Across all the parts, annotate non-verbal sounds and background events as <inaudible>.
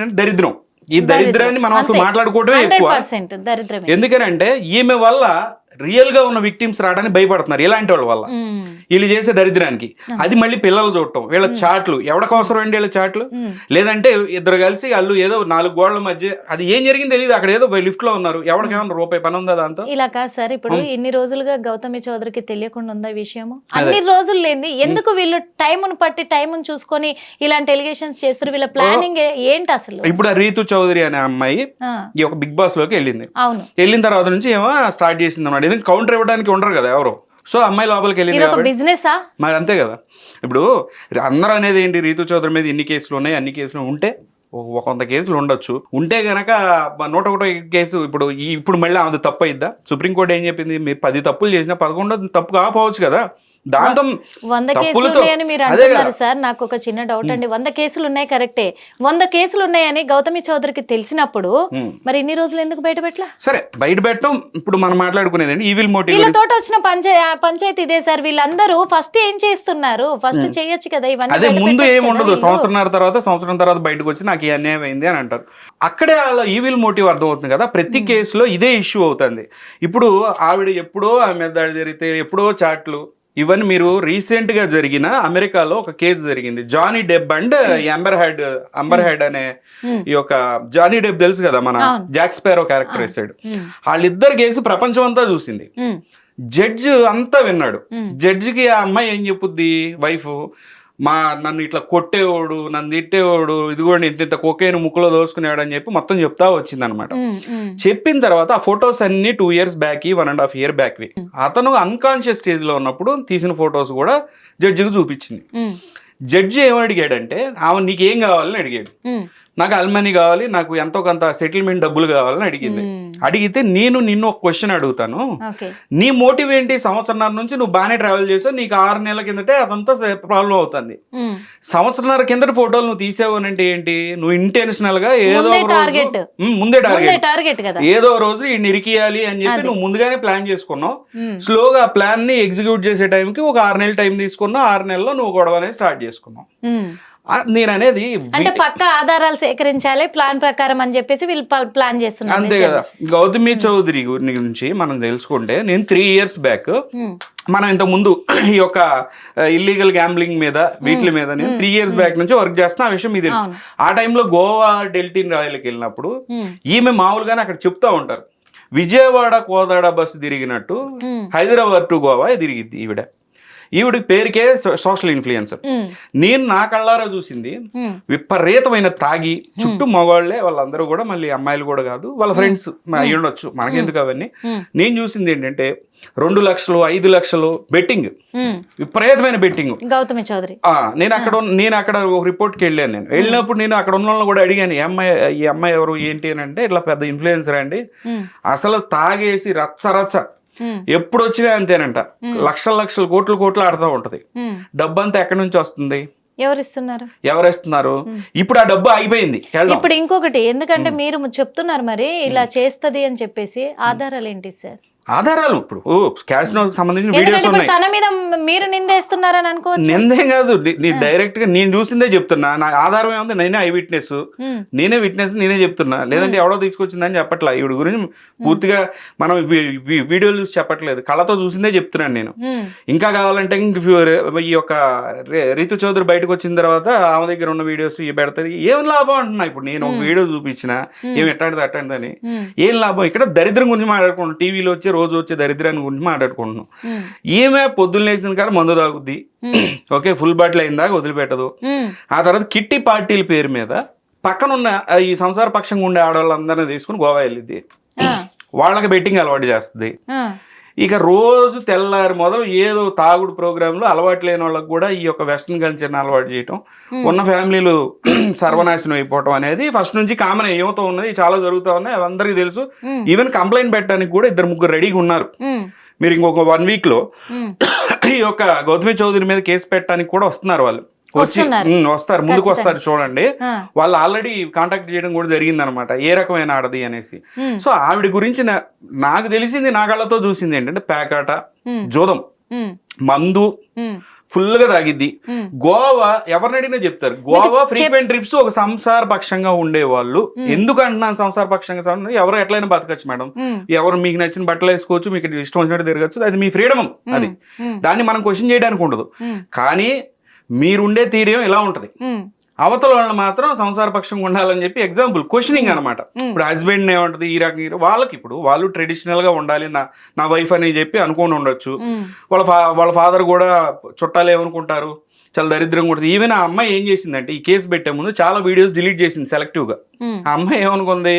దరిద్రం. ఈ దరిద్రాన్ని మనం అసలు. మాట్లాడుకోవడమే హండ్రెడ్ ఎక్కువ ఎందుకనంటే ఈమె వల్ల రియల్గా ఉన్న విక్టిమ్స్ రావడానికి భయపడుతున్నారు ఇలాంటి వాళ్ళ వల్ల. వీళ్ళు చేసే దరిద్రానికి. అది. మళ్ళీ పిల్లలు చూడటం. వీళ్ళ చాట్లు. అవసరం అండి వీళ్ళ చాట్లు. లేదంటే ఇద్దరు కలిసి వాళ్ళు ఏదో నాలుగు గోడల మధ్య అది ఏం జరిగింది తెలియదు అక్కడ ఏదో లిఫ్ట్లో ఉన్నారు. ఎవరికేమన్నా రూపాయి పని ఉందా దాంతో? ఇలా కాదు సార్ ఇప్పుడు ఇన్ని రోజులుగా గౌతమి చౌదరికి తెలియకుండా ఉందా విషయము? అన్ని రోజులు లేని ఎందుకు వీళ్ళు టైమును పట్టి టైమును చూసుకొని ఇలాంటి ఎలిగేషన్స్ చేస్తారు? వీళ్ళ ప్లానింగ్ ఏంటి అసలు? ఇప్పుడు ఆ రీతు చౌదరి అనే అమ్మాయి ఈ ఒక బిగ్ బాస్లోకి వెళ్ళింది. అవును. వెళ్ళిన తర్వాత నుంచి ఏమో స్టార్ట్ చేసింది అన్నమాట ఎందుకంటే కౌంటర్ ఇవ్వడానికి ఉండరు కదా ఎవరు? సో అమ్మాయి లోపలికి వెళ్ళింది బిజినెసా? మరి అంతే కదా. ఇప్పుడు అందరూ అనేది ఏంటి రీతు చౌదరి మీద ఇన్ని కేసులు ఉన్నాయి అన్ని కేసులు ఉంటే ఒక వంద కేసులు ఉండొచ్చు. ఉంటే గనక నూట ఒకటో కేసు ఇప్పుడు ఇప్పుడు మళ్ళీ అది తప్పు అయిద్దా? సుప్రీంకోర్టు ఏం చెప్పింది? మీరు పది తప్పులు చేసినా పదకొండో తప్పు కాకపోవచ్చు కదా. దాంతో వంద కేసులు ఉన్నాయని మీరు అంటున్నారు. సార్. నాకు ఒక చిన్న డౌట్ అండి. వంద కేసులు ఉన్నాయి కరెక్టే. వంద కేసులు ఉన్నాయని గౌతమి చౌదరికి తెలిసినప్పుడు. మరి ఇన్ని రోజులు ఎందుకు బయట పెట్టలా? సరే బయట పెట్టడం ఇప్పుడు మనం మాట్లాడుకునేది ఈవిల్ మోటివ్ వీళ్ళతోటి వచ్చిన పంచాయ పంచాయతీ ఇదే సార్. వీళ్ళందరూ ఫస్ట్ ఏం చేస్తున్నారు? ఫస్ట్ చేయొచ్చు కదా ఇవన్నీ అదే ముందు పెట్టొచ్చు ఏమి కదా ఉండదు. వీళ్ళు. సంవత్సరంన్నర తర్వాత సంవత్సరం తర్వాత బయటకు వచ్చి నాకు ఈ అన్యాయం అయింది అని అంటారు. అక్కడే వాళ్ళ ఈవిల్ మోటివ్ అర్థమవుతుంది కదా. ప్రతి కేసులో ఇదే ఇష్యూ అవుతుంది. ఇప్పుడు ఆవిడ ఎప్పుడో ఆమె దాడి జరిగితే ఎప్పుడో చాట్లు ఇవన్నీ మీరు రీసెంట్గా జరిగిన అమెరికాలో ఒక కేసు జరిగింది. Johnny Depp and Amber Heard Amber Heard అనే Hmm. ఈ యొక్క జానీ డెబ్ తెలుసు కదా మన. జాక్ స్పారో క్యారెక్టర్ వేసాడు. ఉమ్, వాళ్ళిద్దరు కేసు ప్రపంచం అంతా చూసింది. జడ్జ్ అంతా విన్నాడు. జడ్జికి ఆ అమ్మాయి ఏం చెప్పుద్ది? వైఫ్ మా నన్ను ఇట్లా కొట్టేవాడు నన్ను తిట్టేవాడు ఇదిగోండి ఇంత ఇంత కొకేను ముక్కులో దోసుకునేవాడు అని చెప్పి మొత్తం చెప్తా వచ్చిందనమాట చెప్పిన తర్వాత ఆ ఫొటోస్ అన్ని two years back one and half year బ్యాక్వి అతను అన్కాన్షియస్ స్టేజ్లో ఉన్నప్పుడు తీసిన ఫొటోస్ కూడా జడ్జికి చూపించింది. జడ్జి ఏమని అడిగాడంటే ఆమె నీకేం కావాలని అడిగాడు. నాకు అల్మనీ కావాలి నాకు ఎంతో కొంత సెటిల్మెంట్ డబ్బులు కావాలని అడిగింది. అడిగితే నేను నిన్ను ఒక క్వశ్చన్ అడుగుతాను. నీ మోటివ్ ఏంటి? సంవత్సరంన్నర నుంచి నువ్వు బాగానే ట్రావెల్ చేసావు నీకు ఆరు నెలల కిందటే అదంతా ప్రాబ్లం అవుతుంది. సంవత్సరంన్నర కిందటి ఫోటోలు నువ్వు తీసావు అంటే ఏంటి? నువ్వు ఇంటెన్షనల్గా ఏదో. ఉమ్, ముందే టార్గెట్ టార్గెట్ ఏదో రోజు నిరికియాలి అని చెప్పి. నువ్వు ముందుగానే ప్లాన్ చేసుకున్నావు. స్లోగా ఆ ప్లాన్ని ఎగ్జిక్యూట్ చేసే టైంకి ఒక ఆరు నెలల టైం తీసుకున్నావు ఆరు నెలల్లో నువ్వు గొడవ అనేది స్టార్ట్ చేసుకున్నావు. నేను అనేది అంటే పక్క ఆధారాలు సేకరించాలి ప్లాన్ ప్రకారం అని చెప్పేసి వీళ్ళు ప్లాన్ చేస్తున్నారు అంతే కదా. గౌతమి చౌదరి గురి గురించి మనం తెలుసుకుంటే నేను త్రీ ఇయర్స్ బ్యాక్ మనం ఇంత ముందు <clears throat> ఈ యొక్క ఇల్లీగల్ గ్యాంబ్లింగ్ మీద వీటి మీద నేను త్రీ ఇయర్స్ బ్యాక్ నుంచి వర్క్ చేస్తున్నా ఆ విషయం మీకు తెలుసు. ఆ టైంలో గోవా డెల్టిన్ రాయలకి వెళ్ళినప్పుడు ఉమ్, ఈమె మామూలుగానే అక్కడ చెప్తా ఉంటారు. విజయవాడ కోదాడ బస్సు తిరిగినట్టు ఉమ్, హైదరాబాద్ టు గోవా తిరిగిద్ది ఈవిడ. ఈవిడ పేరుకే సోషల్ ఇన్ఫ్లుయెన్సర్. నేను నా కళ్ళారా చూసింది విపరీతమైన తాగి చుట్టూ మగవాళ్ళే వాళ్ళందరూ కూడా మళ్ళీ అమ్మాయిలు కూడా కాదు వాళ్ళ ఫ్రెండ్స్ ఉండొచ్చు మనకెందుకు అవన్నీ. నేను చూసింది ఏంటంటే రెండు లక్షలు ఐదు లక్షలు బెట్టింగ్. విపరీతమైన బెట్టింగ్. గౌతమి చౌదరి. ఆ, నేను అక్కడ నేను అక్కడ ఒక రిపోర్ట్కి వెళ్ళాను నేను. వెళ్ళినప్పుడు నేను అక్కడ ఉన్న వాళ్ళని కూడా అడిగాను ఈ అమ్మాయి ఈ అమ్మాయి ఎవరు ఏంటి? అని అంటే ఇట్లా పెద్ద ఇన్ఫ్లుయెన్సర్ అండి. అసలు తాగేసి రచ్చ రచ్చ ఎప్పుడు వచ్చినా అంతేనంట. లక్షల లక్షల కోట్లు కోట్లు ఆడుతూ ఉంటది. డబ్బు అంతా ఎక్కడి నుంచి వస్తుంది? ఎవరు ఇస్తున్నారు ఎవరు ఇస్తున్నారు ఇప్పుడు ఆ డబ్బు ఆగిపోయింది. వెళ్దాం. ఇప్పుడు ఇంకొకటి ఎందుకంటే మీరు చెప్తున్నారు మరి ఇలా చేస్తది అని చెప్పేసి ఆధారాలు ఏంటి సార్? ఆధారాలు ఇప్పుడు. క్యాష్ సంబంధించిన వీడియోస్ ఉన్నాయి. తన మీద మీరు నిందేస్తున్నారని అనుకోవచ్చు. నిందేం కాదు. నీ- నీ డైరెక్ట్గా నేను చూసిందే చెప్తున్నా. నా ఆధారం ఏముంది? నేనే ఐ విట్నెస్. నేనే విట్నెస్ నేనే చెప్తున్నా. లేదంటే ఎవడో తీసుకొచ్చిందని చెప్పట్లా. ఈవిడ గురించి పూర్తిగా మనం వీడియోలు చూసి చెప్పట్లేదు. కళ్ళతో చూసిందే చెప్తున్నాను నేను. ఇంకా కావాలంటే ఈ యొక్క రీతు చౌదరి బయటకు వచ్చిన తర్వాత ఆమె దగ్గర ఉన్న వీడియోస్ ఇవి పెడతారు. ఏం లాభం అంటున్నా ఇప్పుడు నేను ఒక వీడియో చూపించిన ఏం ఎట్టాడిది అట్టండి ఉమ్, ఏం లాభం? ఇక్కడ దరిద్రం గురించి మాట్లాడుకుంటున్నాం. టీవీలో వచ్చే రోజు వచ్చే దరిద్రాన్ని గురించి మాట్లాడుకుంటున్నాం. ఈమె పొద్దున్న లేచిన కాడ మందు తాగుద్ది. ఓకే ఫుల్ బాటిల్ అయిన దాకా వదిలిపెట్టదు. ఆ తర్వాత కిట్టి పార్టీల పేరు మీద పక్కనున్న ఆ, ఈ సంసార పక్షంగా ఉండే ఆడవాళ్ళందరినీ తీసుకుని గోవా వెళ్ళిద్ది. వాళ్ళకి బెట్టింగ్ అలవాటు చేస్తుంది. ఇక రోజు తెల్లారి మొదలు ఏదో తాగుడు ప్రోగ్రాంలో అలవాటు లేని వాళ్ళకి కూడా ఈ యొక్క వెస్ట్రన్ కల్చర్ని అలవాటు చేయటం. ఉన్న ఫ్యామిలీలు <clears throat> సర్వనాశనం అయిపోవటం అనేది ఫస్ట్ నుంచి కామన్ ఏమవుతూ ఉన్నది చాలా జరుగుతూ ఉన్నాయి అవి అందరికీ తెలుసు. ఈవెన్ కంప్లైంట్ పెట్టడానికి కూడా ఇద్దరు ముగ్గురు రెడీగా ఉన్నారు. మీరు ఇంకొక వన్ వీక్లో ఉమ్, ఈ యొక్క గౌతమి చౌదరి మీద కేసు పెట్టడానికి కూడా వస్తున్నారు వాళ్ళు. వచ్చి వస్తారు. ముందుకు వస్తారు చూడండి. వాళ్ళు ఆల్రెడీ కాంటాక్ట్ చేయడం కూడా జరిగింది అనమాట ఏ రకమైన ఆడది అనేసి. సో ఆవిడ గురించి నాకు తెలిసింది నా కళ్ళతో చూసింది ఏంటంటే పేకాట జోదం. మందు ఫుల్గా తాగిద్ది. గోవా ఎవరిని అడిగినా చెప్తారు. గోవా ఫ్రీక్వెంట్ ట్రిప్స్ ఒక సంసార పక్షంగా ఉండేవాళ్ళు. ఎందుకు అంటున్నాను సంసార పక్షంగా? ఎవరు ఎట్లయినా బతకచ్చు మేడం. ఎవరు మీకు నచ్చిన బట్టలు వేసుకోవచ్చు మీకు ఇష్టం వచ్చినట్టు తిరగచ్చు. అది మీ ఫ్రీడమ్ అది. దాన్ని మనం క్వశ్చన్ చేయడానికి ఉండదు. కానీ మీరుండే తీర్యం ఇలా ఉంటది. అవతల వాళ్ళు మాత్రం సంసార పక్షంగా ఉండాలని చెప్పి ఎగ్జాంపుల్ క్వశ్చనింగ్ అనమాట ఇప్పుడు హస్బెండ్ ఏమంటది ఈ రకంగా. వాళ్ళకి ఇప్పుడు వాళ్ళు ట్రెడిషనల్గా ఉండాలి నా నా వైఫ్ అని చెప్పి అనుకొని ఉండొచ్చు. వాళ్ళ వాళ్ళ ఫాదర్ కూడా చుట్టాలు ఏమనుకుంటారు చాలా దరిద్రంగా ఉంటుంది. ఈవెన్ ఆ అమ్మాయి ఏం చేసిందంటే ఈ కేసు పెట్టే ముందు చాలా వీడియోస్ డిలీట్ చేసింది సెలెక్టివ్గా. ఉమ్, ఆ అమ్మాయి ఏమనుకుంది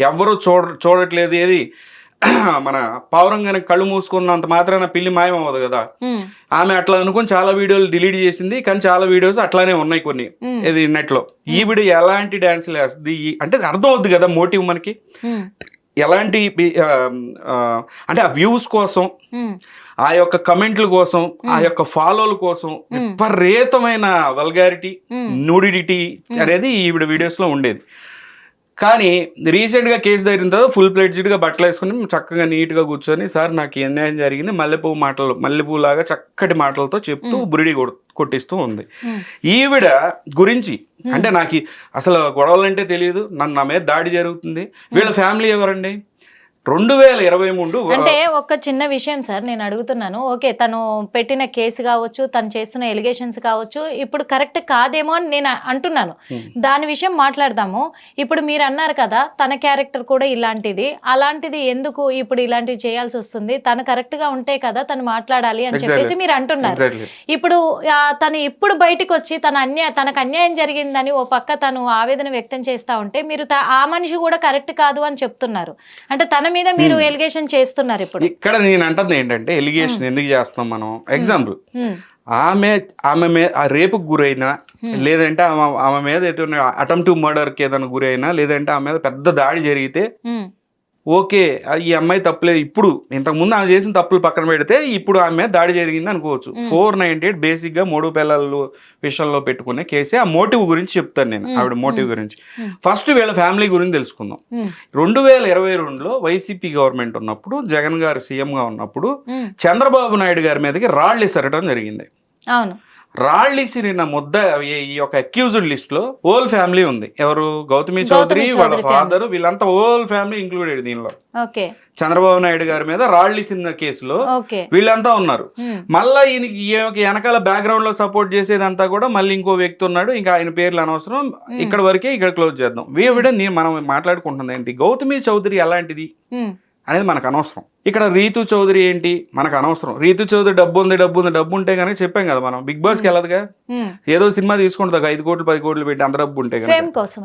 ఎవరు చూడ చూడట్లేదు ఏది? మన పావురంగానే కళ్ళు మూసుకున్నంత మాత్రాన పిల్లి మాయం అవ్వదు కదా ఆమె అట్లా అనుకుని చాలా వీడియోలు డిలీట్ చేసింది కానీ చాలా వీడియోస్ అట్లానే ఉన్నాయి కొన్ని ఇది నెట్లో ఈవిడ ఎలాంటి డాన్సులు వేస్తుంది అంటే అర్థం అవుద్ది కదా మోటివ్ మనకి. ఎలాంటి అంటే ఆ వ్యూస్ కోసం ఆ యొక్క కమెంట్ల కోసం ఆ యొక్క ఫాలోల కోసం విపరీతమైన వల్గారిటీ నూడిడిటీ అనేది ఈవిడ వీడియోస్లో ఉండేది. కానీ రీసెంట్గా కేసు దగ్గర తర్వాత ఫుల్ ప్లేట్జెడ్గా బట్టలు వేసుకుని చక్కగా నీట్గా కూర్చొని సార్ నాకు అన్యాయం జరిగింది. మల్లెపువ్వు మాటలు మల్లెపువ్వు లాగా చక్కటి మాటలతో చెప్తూ బురిడి కొట్టిస్తూ ఉంది. ఈవిడ గురించి అంటే నాకు అసలు గొడవలంటే తెలియదు నన్ను నా మీద దాడి జరుగుతుంది. వీళ్ళ ఫ్యామిలీ ఎవరండి? రెండు వేల ఇరవై మూడు అంటే ఒక చిన్న విషయం సార్ నేను అడుగుతున్నాను. ఓకే తను పెట్టిన కేసు కావచ్చు తను చేస్తున్న ఎలిగేషన్స్ కావచ్చు ఇప్పుడు కరెక్ట్ కాదేమో అని నేను అంటున్నాను. Hmm. దాని విషయం మాట్లాడదాము. ఇప్పుడు మీరు అన్నారు కదా తన క్యారెక్టర్ కూడా ఇలాంటిది. అలాంటిది ఎందుకు ఇప్పుడు ఇలాంటివి చేయాల్సి వస్తుంది? తను కరెక్ట్గా ఉంటే కదా తను మాట్లాడాలి అని. చెప్పేసి మీరు అంటున్నారు. ఇప్పుడు తను ఇప్పుడు బయటికి వచ్చి తన అన్యాయ తనకు అన్యాయం జరిగిందని ఓ పక్క తను ఆవేదన వ్యక్తం చేస్తా ఉంటే మీరు ఆ మనిషి కూడా కరెక్ట్ కాదు అని చెప్తున్నారు. అంటే తన మీద మీరు ఎలిగేషన్ చేస్తున్నారు ఇప్పుడు. ఇక్కడ నేను అంటుంది ఏంటంటే ఎలిగేషన్ ఎందుకు చేస్తాం మనం? ఎగ్జాంపుల్ ఉమ్, ఆమె ఆమె మీద ఆ రేపుకు గురైనా Hmm. లేదంటే ఆమె ఆమె మీద ఎటువంటి అటెంప్ట్ మర్డర్కి ఏదైనా గురైనా లేదంటే ఆమె మీద పెద్ద దాడి జరిగితే ఓకే ఈ అమ్మాయి తప్పులేదు ఇప్పుడు ఇంతకుముందు ఆమె చేసిన తప్పులు పక్కన పెడితే ఇప్పుడు ఆమె మీద దాడి జరిగింది అనుకోవచ్చు. ఫోర్ నైన్టీ ఎయిట్ బేసిక్గా మూడు పిల్లలు విషయంలో పెట్టుకునే కేసే. ఆ మోటివ్ గురించి చెప్తాను నేను. ఆవిడ మోటివ్ గురించి. ఫస్ట్ వీళ్ళ ఫ్యామిలీ గురించి తెలుసుకుందాం. రెండు వేల ఇరవై రెండులో వైసీపీ గవర్నమెంట్ ఉన్నప్పుడు జగన్ గారు సీఎం గా ఉన్నప్పుడు చంద్రబాబు నాయుడు గారి మీదకి రాళ్ళు ఇసరటం జరిగింది. అవును. రాళ్ళు ఇసిరిన ముద్ద ఈ- యొక్క అక్యూజ్డ్ లిస్ట్లో ఓల్ ఫ్యామిలీ ఉంది. ఎవరు? గౌతమి చౌదరి వాళ్ళ ఫాదర్ వీళ్ళంతా ఓల్ ఫ్యామిలీ ఇంక్లూడెడ్ దీనిలో. చంద్రబాబు నాయుడు గారి మీద రాళ్ళు ఇసిన కేసులో వీళ్ళంతా ఉన్నారు. మళ్ళా ఈయనకి వెనకాల బ్యాక్గ్రౌండ్లో సపోర్ట్ చేసేదంతా కూడా మళ్ళీ ఇంకో వ్యక్తి ఉన్నాడు. ఇంకా ఆయన పేర్లు అనవసరం. ఇక్కడ వరకే ఇక్కడ క్లోజ్ చేద్దాం. వీవిడ నేను మనం మాట్లాడుకుంటుంది ఏంటి? గౌతమి చౌదరి ఎలాంటిది? అనేది మనకు అనవసరం. ఇక్కడ రీతు చౌదరి ఏంటి? మనకు అనవసరం. రీతు చౌదరి డబ్బు ఉంది డబ్బు ఉంది డబ్బు ఉంటే కనుక చెప్పాం కదా మనం. బిగ్ బాస్కి వెళ్ళదుగా ఉమ్, ఏదో సినిమా తీసుకుంటుంది ఒక ఐదు కోట్లు పది కోట్లు పెట్టి అంత డబ్బు ఉంటే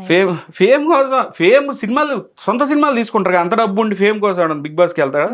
ఫేమ్ కోసం ఫేమ్ కోసం ఫేమ్ సినిమాలు సొంత సినిమాలు తీసుకుంటారు అంత డబ్బు ఉండి ఫేమ్ కోసం బిగ్ బాస్కి వెళ్తాడా?